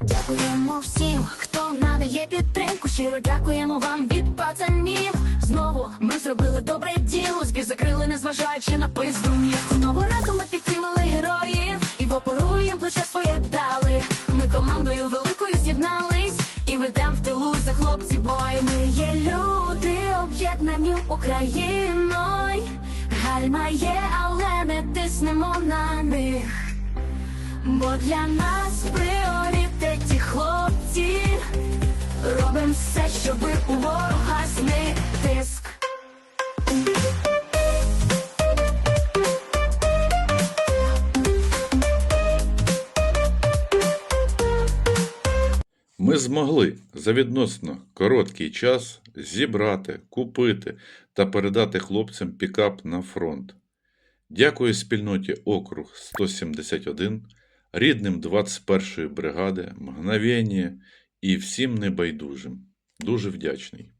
Дякуємо всім, хто надає підтримку. Щиро дякуємо вам від пацанів. Знову ми зробили добре діло. Збір закрили, незважаючи на пиздунів. Знову разом ми підтримали героїв і в опору плече своє дали. Ми командою великою з'єднались і ведем в тилу за хлопці бой. Ми є люди, об'єднані Україною. Гальма є, але не тиснемо на них. Бо для нас в Робим все, щоби у ворога тиск Ми змогли за відносно короткий час зібрати, купити та передати хлопцям пікап на фронт. Дякую спільноті Округ 171, рідним 21-ї бригади, мгновення і всім небайдужим. Дуже вдячний.